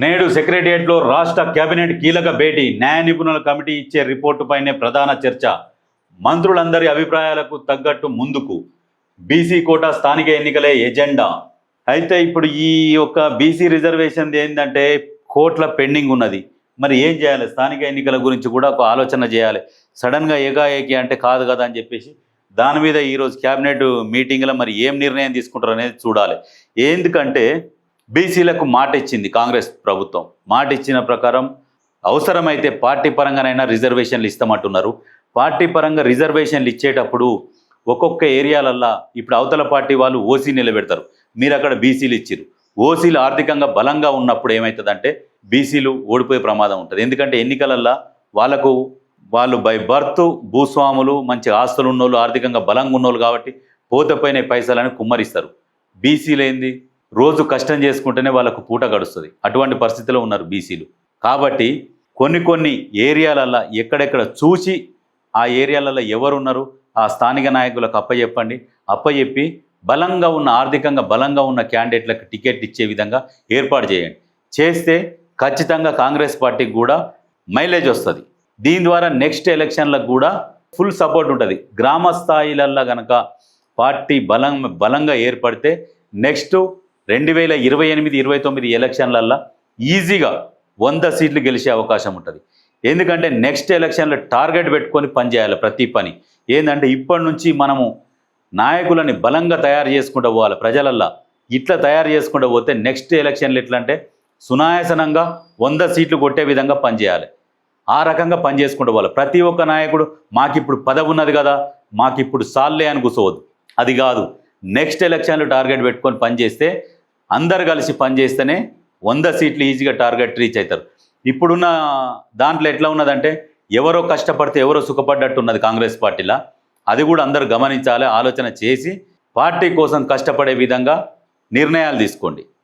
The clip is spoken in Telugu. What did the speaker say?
నేడు సెక్రటేరియట్లో రాష్ట్ర కేబినెట్ కీలక భేటీ న్యాయ నిపుణుల కమిటీ ఇచ్చే రిపోర్టుపైనే ప్రధాన చర్చ. మంత్రులందరి అభిప్రాయాలకు తగ్గట్టు ముందుకు. బీసీ కోటా స్థానిక ఎన్నికలే ఎజెండా. అయితే ఇప్పుడు ఈ యొక్క బీసీ రిజర్వేషన్ ఏంటంటే కోట్ల పెండింగ్ ఉన్నది. మరి ఏం చేయాలి? స్థానిక ఎన్నికల గురించి కూడా ఒక ఆలోచన చేయాలి. సడన్గా ఏకాఏకి అంటే కాదు కదా అని చెప్పేసి దాని మీద ఈరోజు క్యాబినెట్ మీటింగ్లో మరి ఏం నిర్ణయం తీసుకుంటారు అనేది చూడాలి. ఎందుకంటే బీసీలకు మాట ఇచ్చింది కాంగ్రెస్ ప్రభుత్వం. మాట ఇచ్చిన ప్రకారం అవసరమైతే పార్టీ పరంగానైనా రిజర్వేషన్లు ఇస్తామంటున్నారు. పార్టీ పరంగా రిజర్వేషన్లు ఇచ్చేటప్పుడు ఒక్కొక్క ఏరియాలల్లా ఇప్పుడు అవతల పార్టీ వాళ్ళు ఓసీ నిలబెడతారు. మీరు అక్కడ బీసీలు ఇచ్చారు ఓసీలు ఆర్థికంగా బలంగా ఉన్నప్పుడు ఏమవుతుందంటే బీసీలు ఓడిపోయే ప్రమాదం ఉంటుంది. ఎందుకంటే ఎన్నికలల్లా వాళ్ళకు వాళ్ళు బై బర్త్ భూస్వాములు మంచి ఆస్తులు ఉన్నోళ్ళు ఆర్థికంగా బలంగా ఉన్నోళ్ళు కాబట్టి పోతపోయిన పైసలని కుమ్మరిస్తారు. బీసీలు ఏంది రోజు కష్టం చేసుకుంటేనే వాళ్ళకు పూట గడుస్తుంది. అటువంటి పరిస్థితిలో ఉన్నారు బీసీలు. కాబట్టి కొన్ని కొన్ని ఏరియాలల్లో ఎక్కడెక్కడ చూసి ఆ ఏరియాలలో ఎవరున్నారు ఆ స్థానిక నాయకులకు అప్పచెప్పండి అప్పచెప్పి బలంగా ఉన్న ఆర్థికంగా బలంగా ఉన్న క్యాండిడేట్లకు టికెట్ ఇచ్చే విధంగా ఏర్పాటు చేయండి. చేస్తే ఖచ్చితంగా కాంగ్రెస్ పార్టీకి కూడా మైలేజ్ వస్తుంది. దీని ద్వారా నెక్స్ట్ ఎలక్షన్లకు కూడా ఫుల్ సపోర్ట్ ఉంటుంది. గ్రామ స్థాయిలల్లో కనుక పార్టీ బలం బలంగా ఏర్పడితే నెక్స్ట్ రెండు వేల ఇరవై ఎనిమిది ఇరవై తొమ్మిది ఎలక్షన్లల్లో ఈజీగా వంద సీట్లు గెలిచే అవకాశం ఉంటుంది. ఎందుకంటే నెక్స్ట్ ఎలక్షన్లో టార్గెట్ పెట్టుకొని పనిచేయాలి ప్రతి పని. ఏంటంటే ఇప్పటి నుంచి మనము నాయకులని బలంగా తయారు చేసుకుంటూ పోవాలి ప్రజలల్లా. ఇట్లా తయారు చేసుకుంటూ పోతే నెక్స్ట్ ఎలక్షన్లు ఎట్లా అంటే సునాయాసనంగా వంద సీట్లు కొట్టే విధంగా పనిచేయాలి. ఆ రకంగా పనిచేసుకుంటూ పోవాలి. ప్రతి ఒక్క నాయకుడు మాకిప్పుడు పదవి ఉన్నది కదా మాకిప్పుడు సాల్లే అని కూర్చోవద్దు. అది కాదు. నెక్స్ట్ ఎలక్షన్లు టార్గెట్ పెట్టుకొని పనిచేస్తే అందరు కలిసి పనిచేస్తేనే వంద సీట్లు ఈజీగా టార్గెట్ రీచ్ అవుతారు ఇప్పుడున్న దాంట్లో ఎట్లా ఉన్నదంటే ఎవరో కష్టపడితే ఎవరో సుఖపడ్డట్టు ఉన్నది కాంగ్రెస్ పార్టీలా. అది కూడా అందరూ గమనించాలి ఆలోచన చేసి పార్టీ కోసం కష్టపడే విధంగా నిర్ణయాలు తీసుకోండి.